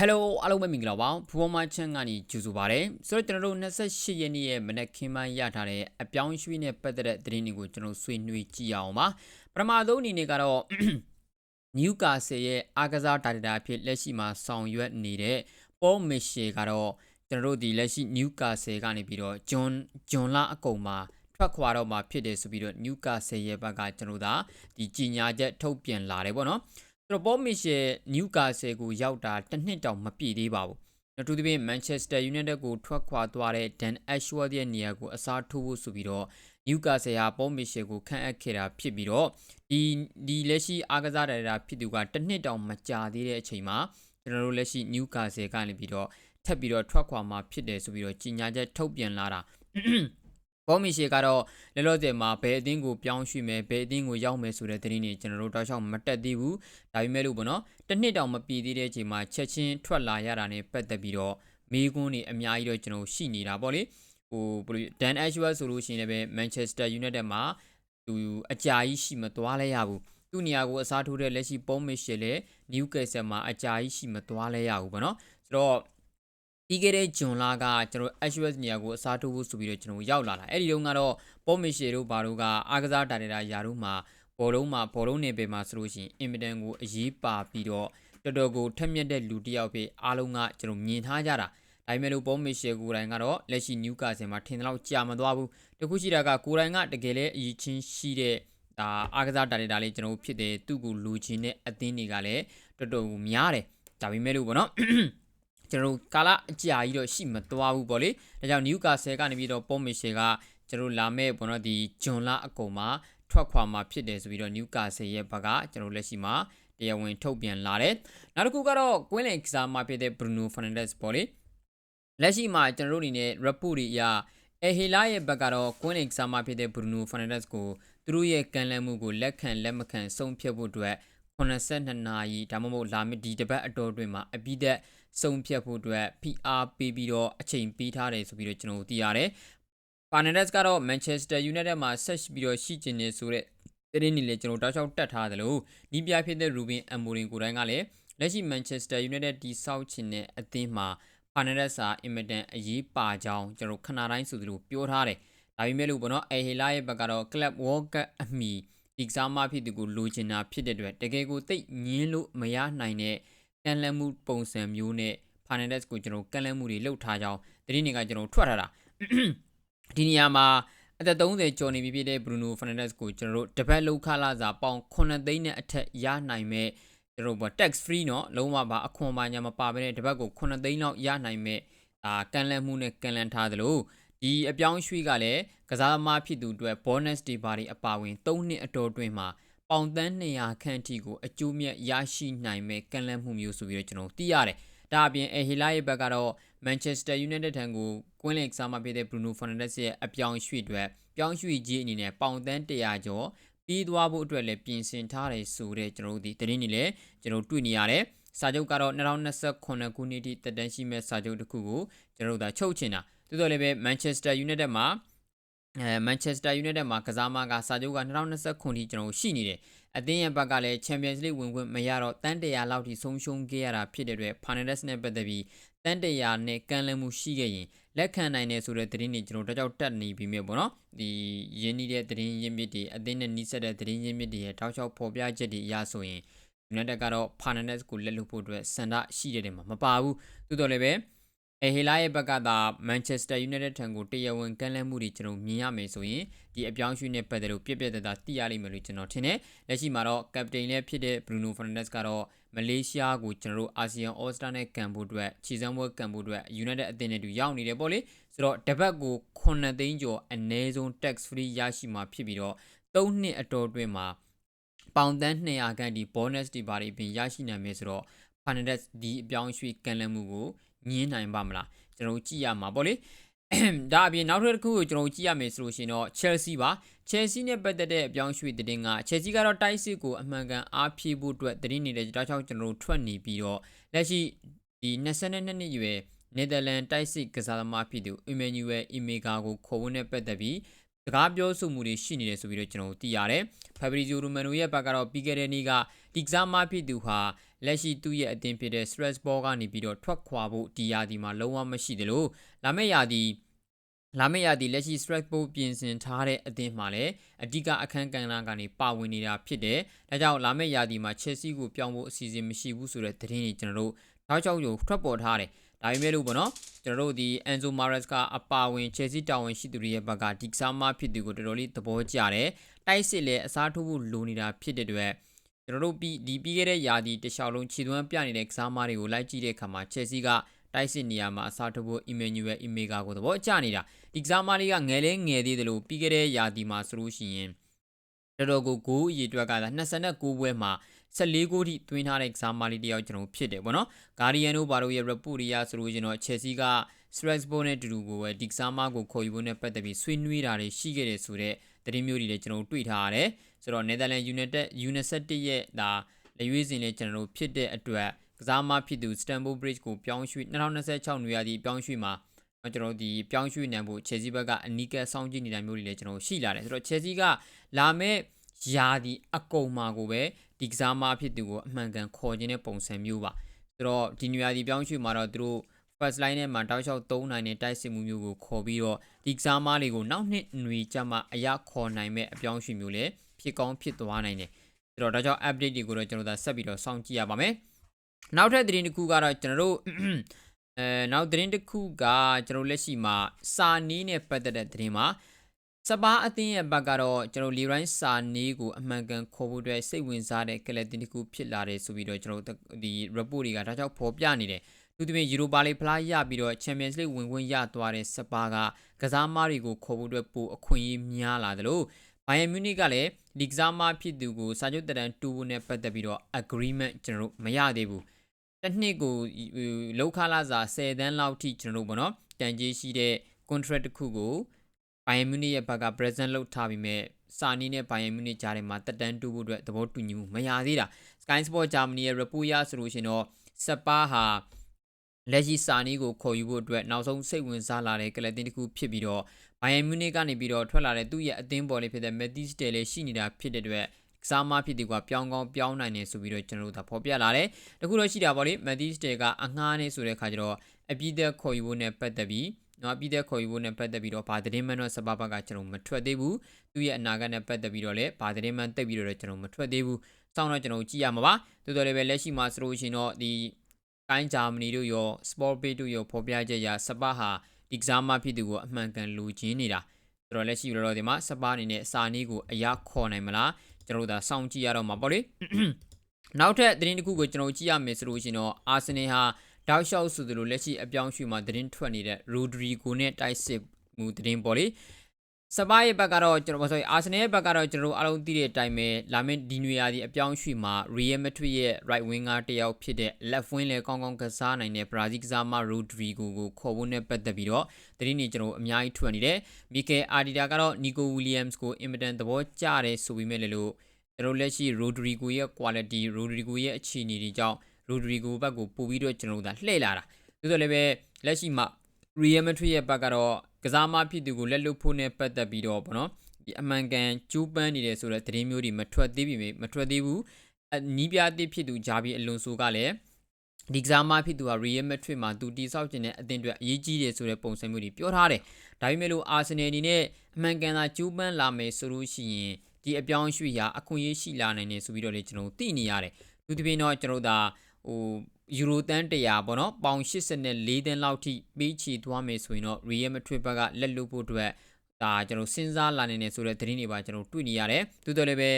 Hello အားလုံးပဲမင်္ဂလာပါဖူပေါ်မချန်ကနေကြိုဆိုပါရစေဆိုတော့ကျွန်တော်တို့28ရက်နေ့ရဲ့မနက်ခင်းပိုင်းရထားတဲ့အပြောင်းရွှေ့နဲ့ပတ်သက်တဲ့သတင်းတွေကိုကျွန်တော်ဆွေးနွေးကြည့်အောင်ပါပထမဆုံးအနေနဲ့ကတော့ Newcastle ရဲ့အားကစားဒါရိုက်တာအဖြစ်လက်ရှိမှာဆောင်ရွက်နေတဲ့ Paul Mitchell ကတော့ကျွန်တော်တို့ဒီလက်ရှိ Newcastle ကနေပြီးတော့ John John လာအကုန်မှာထွက်ခွာတော့မှာဖြစ်တယ်ဆိုပြီးတော့ Newcastle ရဲ့ဘက်ကကျွန်တော်တို့ဒီကြီးညာချက်ထုတ်ပြန်လာတယ်ပေါ့နော် ဆိုတော့ Paul Mitchell Newcastle ကိုရောက်တာတစ်နှစ်တောင်မပြည့်သေးပါဘူး။နောက်ထပ်သဖြင့် Manchester United ကိုထွက်ခွာသွားတဲ့ Dan Ashworth ရဲ့နေရာကိုအစားထိုးဖို့ဆိုပြီးတော့ Newcastle ဟာ Paul Mitchell ကိုခန့်အပ်ခဲ့တာဖြစ်ပြီးတော့ဒီဒီလက်ရှိအားကစားဒါရိုက်တာဖြစ်သူကတစ်နှစ်တောင်မကြာသေးတဲ့အချိန်မှာကျွန်တော်တို့လက်ရှိ Newcastle ကနေပြီးတော့ထပ်ပြီးတော့ထွက်ခွာမှာဖြစ်တယ်ဆိုပြီးတော့ကြီးညာချက်ထုတ်ပြန်လာတာ ဘောမီရှေကတော့လောလောဆယ်မှာဘယ်အသင်းကိုပြောင်းရွှေ့မယ်ဘယ်အသင်းကိုရောက်မယ်ဆိုတဲ့သတင်းတွေကျွန်တော်တို့တောက်လျှောက်မတက်သေးဘူးဒါပေမဲ့လို့ပေါ့နော်တစ်နှစ်တောင်မပြည့်သေးတဲ့အချိန်မှာချက်ချင်းထွက်လာရတာနဲ့ပတ်သက်ပြီးတော့မေးခွန်းတွေအများကြီးတော့ကျွန်တော်ရှိနေတာပေါ့လေဟိုဘယ်လိုဒန်အက်ရှ်ဝတ်ဆိုလို့ရှိရင်လည်းမန်ချက်စတာယူနိုက်တက်မှာသူအကြာကြီးရှိမသွားလဲရဘူးသူ့နေရာကိုအစားထိုးတဲ့လက်ရှိပုံမစ်ရှယ်လည်းနယူးကက်ဆယ်မှာအကြာကြီးရှိမသွားလဲရဘူးပေါ့နော်ဆိုတော့ ပြီးခဲ့တဲ့ဂျွန်လာကကျွန်တော် HUS နေရာကိုအစားထိုးဖို့ဆိုပြီးတော့ကျွန်တော်ရောက်လာတာအဲ့ဒီတုန်းကတော့ပေါ်မီရှေတို့ဘာတို့ကအားကစားဒါရိုက်တာယာတို့မှာဘောလုံးမှာဘောလုံးနေပေမှာဆိုလို့ရှိရင်အင်မတန်ကိုအရေးပါပြီးတော့တော်တော်ကိုထက်မြက်တဲ့လူတစ်ယောက်ဖြစ်အားလုံးကကျွန်တော်မြင်ထားကြတာဒါပေမဲ့လို့ပေါ်မီရှေကိုယ်တိုင်ကတော့လက်ရှိနျူကာဆယ်မှာထင်တယ်လို့ကြာမသွားဘူးတခုရှိတာကကိုယ်တိုင်ကတကယ်လဲအရေးချင်းရှိတဲ့ဒါအားကစားဒါရိုက်တာလေးကျွန်တော်ဖြစ်တယ်သူ့ကိုလူချင်းတဲ့အသင်းတွေကလည်းတော်တော်များတယ်ဒါပေမဲ့လို့ပေါ့နော် ကျွန်တော်ကာလအကြာကြီးတော့ရှိမသွားဘူးပေါ့လေဒါကြောင့်နျူကာဆယ်ကနေပြီးတော့ပေါ်မီရှယ်ကကျွန်တော်လာမဲ့ပေါ့နော်ဒီဂျွန်လာအကုန်မှာထွက်ခွာမှာဖြစ်တယ်ဆိုပြီးတော့နျူကာဆယ်ရဲ့ဘက်ကကျွန်တော်လက်ရှိမှာတရားဝင်ထုတ်ပြန်လာတယ်နောက်တစ်ခုကတော့ကွင်းလင်ကစားမှာဖြစ်တဲ့ Bruno Fernandes ပေါ့လေလက်ရှိမှာကျွန်တော်တို့အနေနဲ့ report တွေအရအဟီလာရဲ့ဘက်ကတော့ကွင်းလင်ကစားမှာဖြစ်တဲ့ Bruno Fernandes ကိုသူတို့ရဲ့ကန်လန့်မှုကိုလက်ခံလက်မခံဆုံးဖြတ်ဖို့အတွက်82နာရီဒါမှမဟုတ်လာမယ့်ဒီတပတ်အတော်တွင်မှာအပြီးသက် ဆုံးဖြတ်ဖို့အတွက် PR ပေးပြီးတော့အချိန်ပေးထားတယ်ဆိုပြီးတော့ကျွန်တော်သိရတယ်။ Fernandes ကတော့ Manchester United မှာဆက်ပြီးတော့ရှိကျင်နေဆိုတဲ့သတင်းတွေလည်းကျွန်တော်တောက်လျှောက်တက်ထားတယ်လို့ဒီပြဖြစ်တဲ့ Ruben Amorim ကိုယ်တိုင်ကလည်းလက်ရှိ Manchester United တီဆောက်ချင်တဲ့အသင်းမှာ Fernandes ဟာအင်မတန်အရေးပါကြောင်းကျွန်တော်ခဏတိုင်းဆိုသလိုပြောထားတယ်။ဒါပေမဲ့လို့ပေါ့နော်အေဟီလာရဲ့ဘက်ကတော့ Club World Cup အမီဒီကစားမဖြစ်သူကိုလိုချင်တာဖြစ်တဲ့အတွက်တကယ်ကိုတိတ်ငင်းလို့မရနိုင်တဲ့ ကန်လန့်မှုပုံစံမျိုးနဲ့ Fernandes ကိုကျွန်တော်ကန်လန့်မှုတွေလှုပ်ထားကြောင်းသတင်းတွေကကျွန်တော်ထွက်ထားတာဒီနေရာမှာအသက်30ကျော်နေပြီဖြစ်တဲ့ Bruno Fernandes ကိုကျွန်တော်တို့တပတ်လောက်ခလာစာပေါင်9သိန်းနဲ့အထက်ရနိုင်မဲ့ကျွန်တော်တို့ tax free เนาะလုံးဝပါအခွန်ပါညာမပါဘဲနဲ့တပတ်ကို9သိန်းလောက်ရနိုင်မဲ့အာကန်လန့်မှုနဲ့ကန်လန့်ထားသလိုဒီအပြောင်းရွှေ့ကလည်းကစားသမားဖြစ်သူအတွက် bonus တွေပါတွေအပါဝင်3နှစ်အတော်တွင်မှာ ပေါင်သန်း200ခန့်ထိကိုအကျိုးမြတ်ရရှိနိုင်မဲ့ကန်လန့်မှုမျိုးဆိုပြီးတော့ကျွန်တော်သိရတယ်။ဒါအပြင်အဟီလာရဲ့ဘက်ကတော့ Manchester United ထံကိုကွင်းလင်ကစားမဖြစ်တဲ့ Bruno Fernandes ရဲ့အပြောင်းရွှေ့အတွက်ပြောင်းရွှေ့ကြီးအနေနဲ့ပေါင်သန်း100ကျော်ပြီးသွားဖို့အတွက်လည်းပြင်ဆင်ထားတယ်ဆိုတဲ့ကျွန်တော်တို့ဒီသတင်းတွေလည်းကျွန်တော်တွေ့နေရတယ်။စာချုပ်ကတော့2029ခုနှစ်ထိတက်တန်းရှိမဲ့စာချုပ်တစ်ခုကိုကျွန်တော်တို့ဒါချုပ်ချင်တာ။သို့တော်လည်းပဲ Manchester United မှာ အဲ Manchester United မှာကစားမကစာချုပ်က2029ခုထိကျွန်တော်ရှိနေတယ်အသင်းရဲ့ဘက်ကလည်း Champions League ဝင်ခွင့်မရတော့တန်းတရာလောက်ထိဆုံးရှုံးခဲ့ရတာဖြစ်တဲ့အတွက် Fernandes နဲ့ပတ်သက်ပြီးတန်းတရာနဲ့ကန့်လန့်မှုရှိခဲ့ရင်လက်ခံနိုင်တယ်ဆိုတဲ့သတင်းတွေကျွန်တော်တကြောက်တက်နေပြီမြေပေါ့နော်ဒီရင်းနှီးတဲ့သတင်းရင်းမြစ်တွေအသင်းနဲ့နှီးစပ်တဲ့သတင်းရင်းမြစ်တွေရဲ့တောက်လျှောက်ဖော်ပြချက်တွေအရဆိုရင် United ကတော့ Fernandes ကိုလက်လွတ်ဖို့အတွက်စန္ဒရှိတဲ့နေမှာမပါဘူးသို့တော်လည်းပဲ အဲဟီလာရဲ့ဘက်ကသာမန်ချက်စတာယူနိုက်တက်ထံကိုတရားဝင်ကမ်းလှမ်းမှုတွေကျွန်တော်မြင်ရမယ်ဆိုရင်ဒီအပြောင်းရွှေ့နဲ့ပတ်သက်လို့ပြက်ပြက်တသားသိရလိမ့်မယ်လို့ကျွန်တော်ထင်တယ်။လက်ရှိမှာတော့ကပတိန်လည်းဖြစ်တဲ့ဘရူနိုဖာနန်ဒက်စ်ကတော့မလေးရှားကိုကျွန်တော်တို့အာဆီယံအော်စတာနဲ့ကန်ဖို့အတွက်ခြေစမ်းပွဲကန်ဖို့အတွက်ယူနိုက်တက်အသင်းနဲ့တူရောက်နေတယ်ပေါ့လေ။ဆိုတော့တပတ်ကို9သိန်းကျော်အနည်းဆုံး tax free ရရှိမှာဖြစ်ပြီးတော့3နှစ်အတော်တွင်းမှာပေါင်တန်း200ခန့်ဒီ bonus တွေပါတွေပြင်ရရှိနိုင်မယ်ဆိုတော့ Fernandes ဒီအပြောင်းရွှေ့ကန်လန့်မှုကို ညင်းနိုင်ပါမလားကျွန်တော်ကြည့်ရမှာပေါ့လေဒါအပြင်နောက်တစ်ခုကိုကျွန်တော်ကြည့်ရမယ်ဆိုလို့ရှိရင်တော့ Chelsea ပါ Chelsea နဲ့ပတ်သက်တဲ့အပြောင်းရွှေ့တဲ့တင်က Chelsea ကတော့တိုက်စစ်ကိုအမှန်ကန်အားဖြည့်ဖို့အတွက်တည်နေတဲ့တောက်ချောက်ကျွန်တော်တို့ထွက်နေပြီးတော့လက်ရှိဒီ22နှစ်ရွယ်နယ်သာလန်တိုက်စစ်ကစားသမားဖြစ်သူ Emmanuel Imega ကိုခေါ်ဝင်တဲ့ပတ်သက်ပြီး စကားပြောဆိုမှုတွေရှိနေတယ်ဆိုပြီးတော့ကျွန်တော်သိရတယ်။ Fabrizio Romano ရဲ့ဘက်ကတော့ပြီးခဲ့တဲ့နေ့ကဒီကစားမဖြစ်သူဟာလက်ရှိသူ့ရဲ့အသင်းဖြစ်တဲ့ Strasbourg ကနေပြီးတော့ထွက်ခွာဖို့ဒီယာဒီမှာလုံးဝမရှိသလိုလာမယ့်ယာဒီလာမယ့်ရာသီလက်ရှိ Strasbourg ပြင်ဆင်ထားတဲ့အသင်းမှာလည်းအဓိကအခန်းကဏ္ဍကနေပါဝင်နေတာဖြစ်တယ်။ဒါကြောင့်လာမယ့်ရာသီမှာ Chelsea ကိုပြောင်းဖို့အစီအစဉ်မရှိဘူးဆိုတဲ့သတင်းတွေကျွန်တော်တို့ထောက်ချောက်ကိုထွက်ပေါ်ထားတယ်။ ဒါပေမဲ့လို့ပေါ့နော်ကျွန်တော်တို့ဒီ Enzo Maresca အပါဝင် Chelsea တာဝန်ရှိသူတွေရဲ့ဘက်ကဒီကစားမဖြစ်သူကိုတော်တော်လေးသဘောကျတယ်။တိုက်စစ်လည်းအစားထိုးဖို့လိုနေတာဖြစ်တဲ့အတွက်ကျွန်တော်တို့ပြီးဒီပြီးခဲ့တဲ့ရာသီတခြားလုံးခြေသွမ်းပြနေတဲ့ကစားမတွေကိုလိုက်ကြည့်တဲ့အခါမှာ Chelsea ကတိုက်စစ်နေရာမှာအစားထိုးဖို့ Emmanuel Imega ကိုသဘောကျနေတာဒီကစားမလေးကငယ်လေးငယ်သေးတယ်လို့ပြီးခဲ့တဲ့ရာသီမှာဆိုလို့ရှိရင်တော်တော်ကိုဂိုးအရေအတွက်က29ပွဲမှာ 14ဂိုးထိသွင်းထားတဲ့ကစားမလေးတယောက်ကျွန်တော်ဖြစ်တယ်ပေါ့နော်ဂါရီယန်တို့ဘာလို့ရဲ့ report တွေရဆိုလို့ကျွန်တော် Chelsea က Strasbourg နဲ့တူတူကိုပဲဒီကစားမကိုခေါ်ယူဖို့နဲ့ပတ်သက်ပြီးဆွေးနွေးတာတွေရှိခဲ့တယ်ဆိုတော့သတင်းမျိုးတွေလည်းကျွန်တော်တွေ့ထားရတယ်ဆိုတော့ Netherlands United United ရဲ့ဒါလက်ရွေးစင်လေးကျွန်တော်တို့ဖြစ်တဲ့အတွက်ကစားမဖြစ်သူ Stamford Bridge ကိုပြောင်းရွှေ့2026နွေရာသီပြောင်းရွှေ့မှာကျွန်တော်ဒီပြောင်းရွှေ့နိုင်ဖို့ Chelsea ဘက်ကအနီးကပ်စောင့်ကြည့်နေတာမျိုးတွေလည်းကျွန်တော်ရှိလာတယ်ဆိုတော့ Chelsea ကလာမဲ့ယာဒီအကုန်မှာကိုပဲ ဒီကစားမဖြစ်သူကိုအမှန်ကန်ခေါ်ခြင်းတဲ့ပုံစံမျိုးပါဆိုတော့ဒီနွေရာသီပြောင်းရွှေ့မှာတော့သူတို့ first line နဲ့မှာတောက်လျှောက်3နိုင်တဲ့တိုက်စစ်မှုမျိုးကိုခေါ်ပြီးတော့ဒီကစားမတွေကိုနောက်နှစ်နွေကြမှာအရာခေါ်နိုင်မဲ့အပြောင်းရွှေ့မျိုးလည်းဖြစ်ကောင်းဖြစ်သွားနိုင်တယ်ဆိုတော့ဒါကြောင့် update တွေကိုတော့ကျွန်တော်တို့ဆက်ပြီးတော့စောင့်ကြည့်ရပါမယ်နောက်ထပ်သတင်းတစ်ခုကတော့ကျွန်တော်တို့အဲနောက်သတင်းတစ်ခုကကျွန်တော်လက်ရှိမှာစာနီးနဲ့ပတ်သက်တဲ့သတင်းမှာ စပါးအသင်းရဲ့ဘက်ကတော့ကျွန်တော်လီရိုင်းစာနီးကိုအမှန်ကန်ခေါ်ဖို့အတွက်စိတ်ဝင်စားတဲ့ကလပ်တင်တစ်ခုဖြစ်လာတယ်ဆိုပြီးတော့ကျွန်တော်ဒီ report တွေကဒါကြောင့်ဖော်ပြနေတယ်သူတပင်ယူရိုပါလိဖလားရပြီးတော့ Champions League ဝင်ခွင့်ရသွားတဲ့စပါးကကစားမားတွေကိုခေါ်ဖို့အတွက်ပိုအခွင့်အရေးများလာတယ်လို့ဘိုင်ယန်မြူနစ်ကလည်းလီကစားမားဖြစ်သူကိုစာချုပ်တရန်တူဖို့နဲ့ပတ်သက်ပြီးတော့ agreement ကျွန်တော်တို့မရသေးဘူးတစ်နှစ်ကိုလောက်ခလာစာ10တန်းလောက်ထိကျွန်တော်တို့ပေါ့နော်တန်ကြေးရှိတဲ့ contract တစ်ခုကို ဘိုင်ယန်မြူနစ်ရဲ့ဘက်က present လုပ်ထားပြီးမဲ့စာနီးနဲ့ဘိုင်ယန်မြူနစ်ကြားထဲမှာတက်တန်းတူဖို့အတွက်သဘောတူညီမှုမရသေးတာ Sky Sport Germany ရဲ့ report ရဆိုလို့ရှင်တော့စပါဟာလက်ရှိစာနီးကိုခေါ်ယူဖို့အတွက်နောက်ဆုံးစိတ်ဝင်စားလာတဲ့ကလပ်တင်တစ်ခုဖြစ်ပြီးတော့ဘိုင်ယန်မြူနစ်ကနေပြီးတော့ထွက်လာတဲ့သူ့ရဲ့အသင်းပေါ်လေးဖြစ်တဲ့ Mathis Tel လေးရှိနေတာဖြစ်တဲ့အတွက်ကစားမဖြစ်သူကပြောင်းကောင်းပြောင်းနိုင်နေဆိုပြီးတော့ကျွန်တော်တို့ဒါဖော်ပြလာတယ်တခုတော့ရှိတာပေါ့လေ Mathis Tel ကအငှားနေဆိုတဲ့ခါကျတော့အပြည့်သက်ခေါ်ယူဖို့နဲ့ပတ်သက်ပြီး နော်အပြည့်သက်ခေါ်ယူဖို့နဲ့ပတ်သက်ပြီးတော့ဗာသတင်းမှန်တော့စပါးဘက်ကကျွန်တော်မထွက်သေးဘူးသူ့ရဲ့အနာဂတ်နဲ့ပတ်သက်ပြီးတော့လည်းဗာသတင်းမှန်တိတ်ပြီးတော့ကျွန်တော်မထွက်သေးဘူးစောင့်တော့ကျွန်တော်ကြည့်ရမှာပါတိုးတော်လည်းပဲလက်ရှိမှာဆိုလို့ရှိရင်တော့ဒီကိုင်းဂျာမနီတို့ရော Sport Pay တို့ရောဖော်ပြချက်ရစပါးဟာဒီကစားမဖြစ်သူကိုအမှန်ကန်လူချင်းနေတာဆိုတော့လက်ရှိလောလောဒီမှာစပါးအနေနဲ့စာနီးကိုအရာခေါ်နိုင်မလားကျွန်တော်တို့ဒါစောင့်ကြည့်ရတော့မှာပေါ့လေနောက်ထပ်သတင်းတစ်ခုကိုကျွန်တော်ကြည့်ရမယ်ဆိုလို့ရှိရင်တော့အာဆင်နယ်ဟာ တောက်လျှောက်ဆိုသလိုလက်ရှိအပြောင်းရွှေ့မှာသတင်းထွက်နေတဲ့ရိုဒရီဂိုနဲ့တိုက်စစ်မှုသတင်းပေါ့လေစပါးရဲ့ဘက်ကတော့ကျွန်တော်ဆိုရင်အာဆင်နယ်ရဲ့ဘက်ကတော့ကျွန်တော်တို့အားလုံးသိတဲ့အတိုင်းပဲလာမင်းဒီနွေရာသီအပြောင်းရွှေ့မှာ Real Madrid ရဲ့ right winger တယောက်ဖြစ်တဲ့ left wing လေကောင်းကောင်းကစားနိုင်တဲ့ Brazil ကစားမ Rodrigo ကိုခေါ်ဖို့နဲ့ပတ်သက်ပြီးတော့သတင်းတွေကျွန်တော်အများကြီးထွက်နေတယ်။ Mikel Arteta ကတော့ Nico Williams ကိုအင်မတန်သဘောကျတယ်ဆိုပေမဲ့လည်းလို့ကျွန်တော်လက်ရှိ Rodrigo ရဲ့ quality Rodrigo ရဲ့အခြေအနေတွေကြောင့် Rodrigo ဘက်ကိုပို့ပြီးတော့ကျွန်တော်တို့လှည့်လာတာ။ဒါဆိုလည်းပဲလက်ရှိမှာ Real Madrid ရဲ့ဘက်ကတော့ကစားမဖြစ်သူကိုလက်လွတ်ဖို့နဲ့ပတ်သက်ပြီးတော့ဗောနော်ဒီအမှန်ကန်ကျူးပန်းနေတယ်ဆိုတဲ့သတင်းမျိုးတွေမထွက်သေးပြီမထွက်သေးဘူးနီးပြသစ်ဖြစ်သူဂျာဘီအလွန်ဆိုကလည်းဒီကစားမဖြစ်သူက Real Madrid မှာသူတိဆောက်ခြင်းတဲ့အသင်းတွေအရေးကြီးတယ်ဆိုတဲ့ပုံစံမျိုးတွေပြောထားတယ်ဒါပေမဲ့လို့ Arsenal အနေနဲ့အမှန်ကန်သာကျူးပန်းလာမယ်ဆိုလို့ရှိရင်ဒီအပြောင်းရွှေ့ရာအခွင့်အရေးရှိလာနိုင်တယ်ဆိုပြီးတော့လေကျွန်တော်သိနေရတယ်သူတပင်းတော့ကျွန်တော်ဒါ ဟိုယူရိုတန်100ပေါ့နော်ပေါင်84တန်းလောက်ထိပေးချီသွားမယ်ဆိုရင်တော့ Real Madrid ဘက်ကလက်လွတ်ဖို့အတွက်ဒါကျွန်တော်စဉ်းစားလာနေနေဆိုတဲ့သတင်းတွေပါကျွန်တော်တွေ့နေရတယ်တိုးတော်လည်းပဲ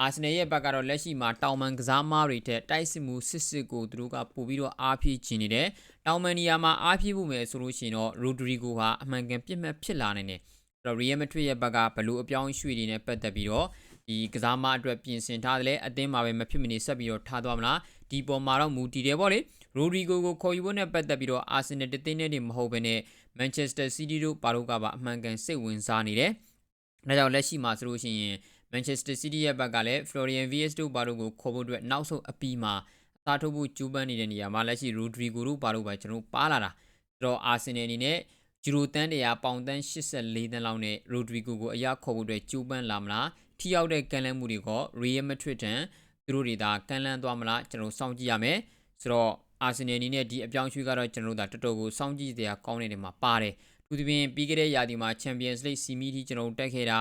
အာဆင်နယ်ရဲ့ဘက်ကတော့လက်ရှိမှာတောင်မန်ကစားမားတွေထက်တိုက်စစ်မှုစစ်စစ်ကိုသူတို့ကပို့ပြီးတော့အားဖြည့်ခြင်းနေတယ်တောင်မန်နီယာမှာအားဖြည့်ဖို့မယ်ဆိုလို့ရှိရင်တော့ရိုဒရီဂိုဟာအမှန်ကန်ပြစ်မှတ်ဖြစ်လာနိုင်တယ်အဲ့တော့ Real Madrid ရဲ့ဘက်ကဘလို့အပြောင်းရွှေ့တွေနဲ့ပတ်သက်ပြီးတော့ဒီကစားမအတွက်ပြင်ဆင်ထားတယ်လေအသင်းမှာပဲမဖြစ်မနေဆက်ပြီးတော့ထားသွားမလား ဒီပေါ်မှာတော့မူတည်တယ်ပေါ့လေရိုဒရီဂိုကိုခေါ်ယူဖို့နဲ့ပတ်သက်ပြီးတော့အာဆင်နယ်တသင်းနဲ့မဟုတ်ဘဲနဲ့မန်ချက်စတာစီးတီးတို့ပါတို့ကပါအမှန်ကန်စိတ်ဝင်စားနေတယ်ဒါကြောင့်လက်ရှိမှာဆိုလို့ရှိရင်မန်ချက်စတာစီးတီးရဲ့ဘက်ကလည်း Florian Vs တို့ပါတို့ကိုခေါ်ဖို့အတွက်နောက်ဆုံးအပီးမှာအသာထုတ်ဖို့ကြိုးပမ်းနေတဲ့နေရာမှာလက်ရှိရိုဒရီဂိုတို့ပါတို့ပါကျွန်တော်ပါလာတာဆိုတော့အာဆင်နယ်အနေနဲ့ဂျူရိုတန်တရာပေါင်တန်း84တန်းလောက်နဲ့ရိုဒရီဂိုကိုအရခေါ်ဖို့အတွက်ကြိုးပမ်းလာမလားထိရောက်တဲ့ကန်လန့်မှုတွေက Real Madrid တန် သူသူတို့တွေဒါကမ်းလှမ်းသွားမလားကျွန်တော်စောင့်ကြည့်ရမယ်ဆိုတော့အာဆင်နယ်အနေနဲ့ဒီအပြောင်းအရွှေ့ကတော့ကျွန်တော်တို့ဒါတော်တော်ကိုစောင့်ကြည့်စရာကောင်းတဲ့နေရာမှာပါတယ်သူသဖြင့်ပြီးခဲ့တဲ့ရာသီမှာ Champions League စီမီတီကျွန်တော်တို့တက်ခဲ့တာ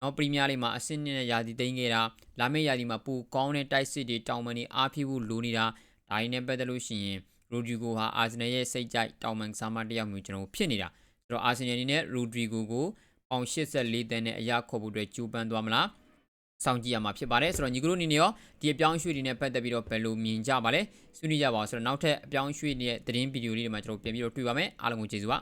နော်ပရီးမီးယားလိမှာအဆင့်နဲ့ရာသီသိမ်းခဲ့တာလာမယ့်ရာသီမှာပိုကောင်းတဲ့တိုက်စစ်တွေတောင်ပန်တွေအားဖြစ်ဖို့လိုနေတာဒါရင်းနဲ့ပတ်သက်လို့ရှိရင်ရိုဒရီဂိုဟာအာဆင်နယ်ရဲ့စိတ်ကြိုက်တောင်ပန်စားမတစ်ယောက်မျိုးကျွန်တော်ဖြစ်နေတာဆိုတော့အာဆင်နယ်အနေနဲ့ရိုဒရီဂိုကိုပေါင်84တန်းနဲ့အရာခေါ်ဖို့အတွက်ကြိုးပမ်းသွားမလား စောင့်ကြည့်ရမှာဖြစ်ပါတယ်ဆိုတော့ညီကတို့အနေနဲ့ရောဒီအပြောင်းအရွှေ့တွေနဲ့ပတ်သက်ပြီးတော့ဘယ်လိုမြင်ကြပါလဲဆွေးနွေးကြပါအောင်ဆိုတော့နောက်ထပ်အပြောင်းအရွှေ့တွေရဲ့သတင်းဗီဒီယိုလေးတွေမှာကျွန်တော်ပြန်ပြီးတော့တွေ့ပါမယ်အားလုံးကိုကျေးဇူးပါ